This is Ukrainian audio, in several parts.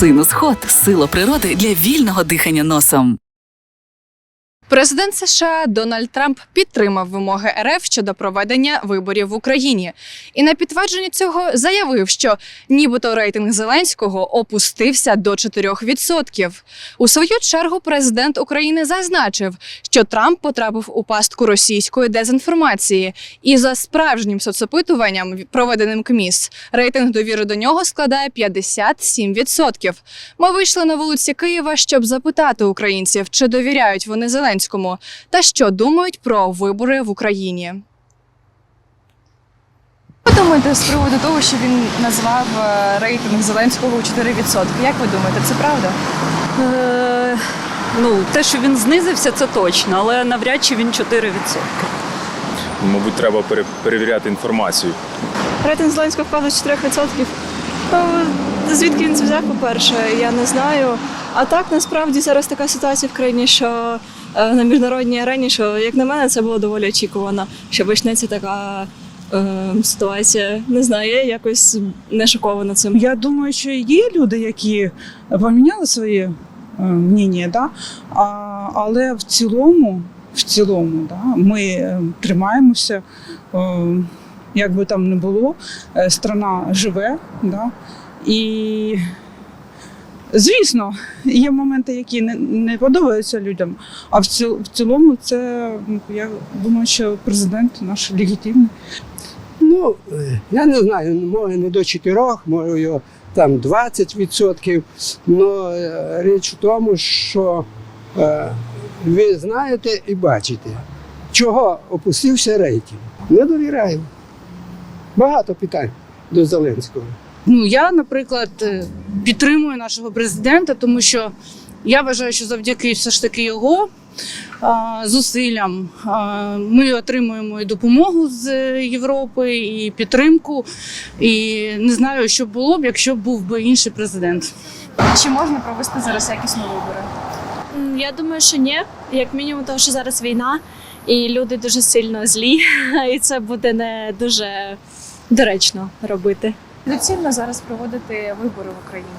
Синус Хот сила природи для вільного дихання носом. Президент США Дональд Трамп підтримав вимоги РФ щодо проведення виборів в Україні і на підтвердження цього заявив, що нібито рейтинг Зеленського опустився до 4%. У свою чергу президент України зазначив, що Трамп потрапив у пастку російської дезінформації, і за справжнім соцопитуванням, проведеним КМІС, рейтинг довіри до нього складає 57%. Ми вийшли на вулиці Києва, щоб запитати українців, чи довіряють вони Зеленському та що думають про вибори в Україні. Що думаєте з приводу того, що він назвав е, рейтинг Зеленського у 4%? Як ви думаєте, це правда? Е, ну, те, що він знизився, це точно, але навряд чи він 4%. Мабуть, треба пере- перевіряти інформацію. Рейтинг Зеленського впав до 4%. Ну, звідки він це взяв, по-перше, я не знаю. А так насправді зараз така ситуація в країні, що е, на міжнародній арені, що як на мене, це було доволі очікувано, що почнеться така е, ситуація. Не знаю, я якось не шокована цим. Я думаю, що є люди, які поміняли своє е, мнення, да? а, але в цілому, в цілому да, ми е, тримаємося, е, як би там не було, е, страна живе. Да? І, звісно, є моменти, які не, не подобаються людям. А в, ціл, в цілому, це я думаю, що президент наш легітимний. Ну, е, я не знаю, може не до 4, може там 20%. Але річ в тому, що е, ви знаєте і бачите, чого опустився рейтинг. Не довіряю. Багато питань до Зеленського. Ну я, наприклад, е, підтримую нашого президента, тому що я вважаю, що завдяки все ж таки його а, зусиллям а, ми отримуємо і допомогу з е, Європи, і підтримку. І не знаю, що було б, якщо б був би інший президент. Чи можна провести зараз якісні вибори? Я думаю, що ні. Як мінімум, тому що зараз війна, і люди дуже сильно злі, і це буде не дуже доречно робити. Доцільно зараз проводити вибори в Україні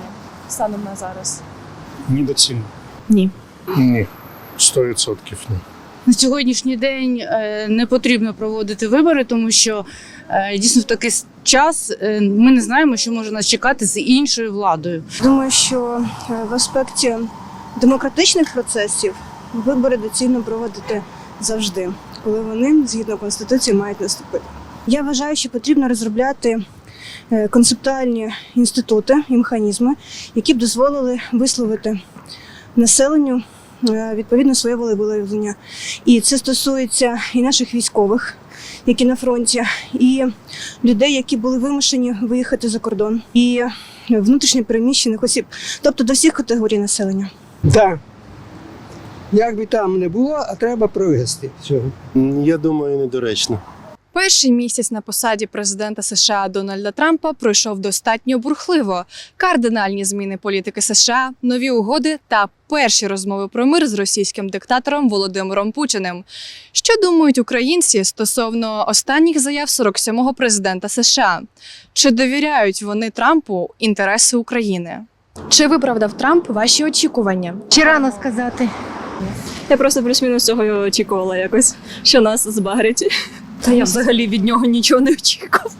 станом на зараз. Недоцільно. Ні. Ні. 100% ні. На сьогоднішній день е, не потрібно проводити вибори, тому що е, дійсно в такий час е, ми не знаємо, що може нас чекати з іншою владою. Думаю, що в аспекті демократичних процесів вибори доцільно проводити завжди, коли вони згідно конституції мають наступити. Я вважаю, що потрібно розробляти концептуальні інститути і механізми, які б дозволили висловити населенню е, відповідно своє волевиявлення. І це стосується і наших військових, які на фронті, і людей, які були вимушені виїхати за кордон, і внутрішньо переміщених осіб, тобто до всіх категорій населення. Так. Як би там не було, а треба провести цього. Я думаю, недоречно. Перший місяць на посаді президента США Дональда Трампа пройшов достатньо бурхливо. Кардинальні зміни політики США, нові угоди та перші розмови про мир з російським диктатором Володимиром Путіним. Що думають українці стосовно останніх заяв 47-го президента США? Чи довіряють вони Трампу інтереси України? Чи виправдав Трамп ваші очікування? Чи рано сказати? Я просто плюс-мінус цього очікувала якось, що нас збагрить. Та я взагалі від нього нічого не очікував.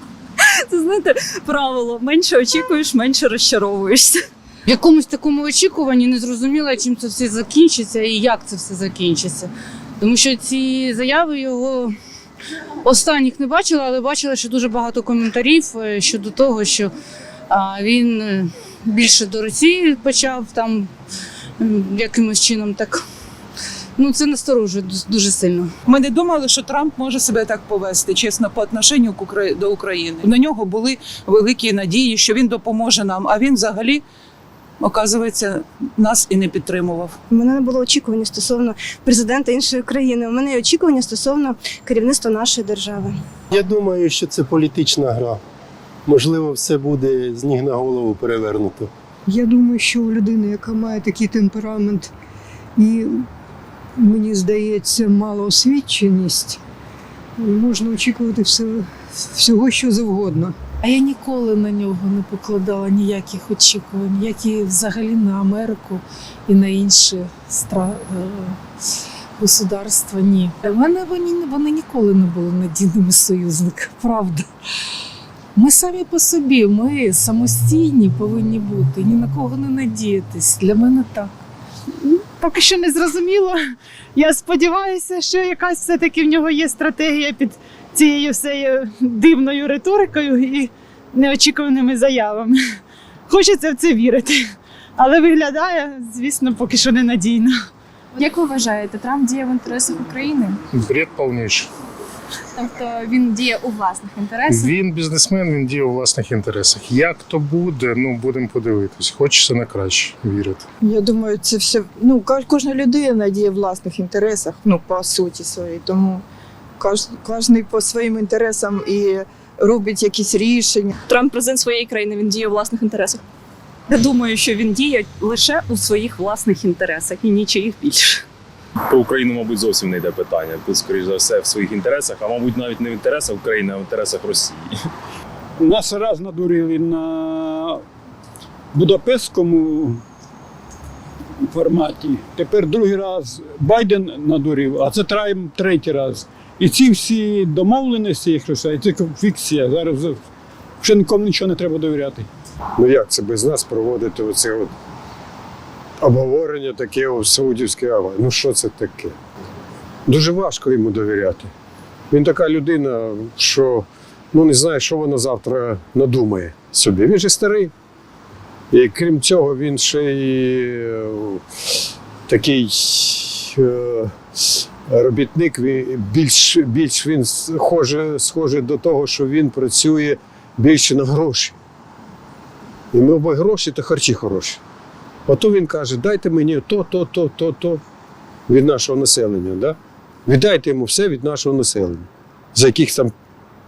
Це знаєте, правило: менше очікуєш, менше розчаровуєшся. В якомусь такому очікуванні не зрозуміла, чим це все закінчиться і як це все закінчиться. Тому що ці заяви його останніх не бачила, але бачила, що дуже багато коментарів е, щодо того, що він е, більше до Росії почав там якимось чином так. Ну, це насторожує ду- дуже сильно. Ми не думали, що Трамп може себе так повести, чесно, по отношенню до України. На нього були великі надії, що він допоможе нам, а він взагалі, оказується, нас і не підтримував. У мене не було очікування стосовно президента іншої країни. У мене є очікування стосовно керівництва нашої держави. Я думаю, що це політична гра. Можливо, все буде з ніг на голову перевернуто. Я думаю, що у людини, яка має такий темперамент і, мені здається, малоосвіченість, можна очікувати все, всього, що завгодно. А я ніколи на нього не покладала ніяких очікувань, як і взагалі на Америку і на інші стра... е, государства. Ні. У мене вони, вони ніколи не були надійними союзниками, правда. Ми самі по собі, ми самостійні повинні бути, ні на кого не надіятись. Для мене так. Поки що не зрозуміло. Я сподіваюся, що якась все-таки в нього є стратегія під цією всею дивною риторикою і неочікуваними заявами. Хочеться в це вірити. Але виглядає, звісно, поки що ненадійно. Як ви вважаєте, Трамп діє в інтересах України? Бред повніший. Тобто він діє у власних інтересах? Він бізнесмен, він діє у власних інтересах. Як то буде, ну будемо подивитись. Хочеться на краще вірити. Я думаю, це все. Ну, кожна людина діє в власних інтересах, ну, по суті своїй. Тому кожен по своїм інтересам і робить якісь рішення. Трамп президент своєї країни, він діє у власних інтересах. Я думаю, що він діє лише у своїх власних інтересах і нічиїх більше. Про Україну, мабуть, зовсім не йде питання. Тут, скоріш за все, в своїх інтересах, а мабуть, навіть не в інтересах України, а в інтересах Росії. Нас раз надурили на Будапештському форматі. Тепер другий раз Байден надурив, а це Трамп третій раз. І ці всі домовленості, їх це фікція. Зараз вже нікому нічого не треба довіряти. Ну як це без нас проводити оце от обговорення таке у Саудівській Аравії? Ну що це таке? Дуже важко йому довіряти. Він така людина, що ну не знає, що вона завтра надумає собі. Він же старий. І крім цього, він ще й е, такий е, робітник, більш, більш він схоже, схоже до того, що він працює більше на гроші. І ми гроші та харчі хороші. Ото він каже, дайте мені то, то, то, то, то від нашого населення. Да? Віддайте йому все від нашого населення. За яких там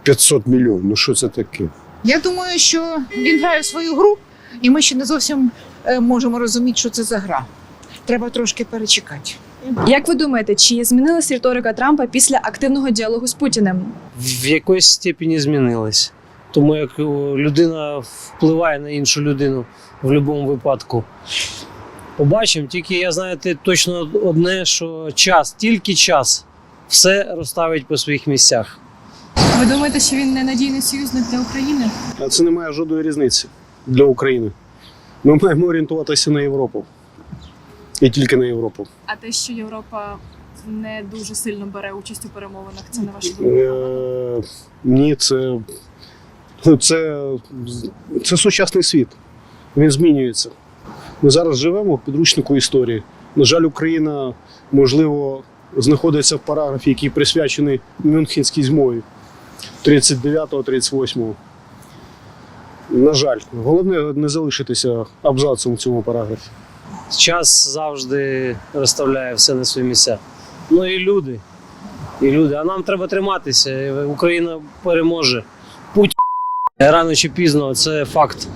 500 мільйонів. Ну що це таке? Я думаю, що він грає свою гру, і ми ще не зовсім е, можемо розуміти, що це за гра. Треба трошки перечекати. Як ви думаєте, чи змінилася риторика Трампа після активного діалогу з Путіним? в якоїсь степені змінились. Тому як людина впливає на іншу людину в будь-якому випадку. Побачимо, тільки я знаєте точно одне, що час, тільки час все розставить по своїх місцях. Ви думаєте, що він ненадійний союзник для України? А це не має жодної різниці для України. Ми маємо орієнтуватися на Європу. І тільки на Європу. А те, що Європа не дуже сильно бере участь у перемовинах, це на вашу думку? Е, ні, це, це, це сучасний світ. Він змінюється. Ми зараз живемо в підручнику історії. На жаль, Україна, можливо, знаходиться в параграфі, який присвячений Мюнхенській змові 39-38. На жаль, головне не залишитися абзацом в цьому параграфі. Час завжди розставляє все на свої місця. Ну і люди. І люди. А нам треба триматися. Україна переможе. Рано чи пізно це факт.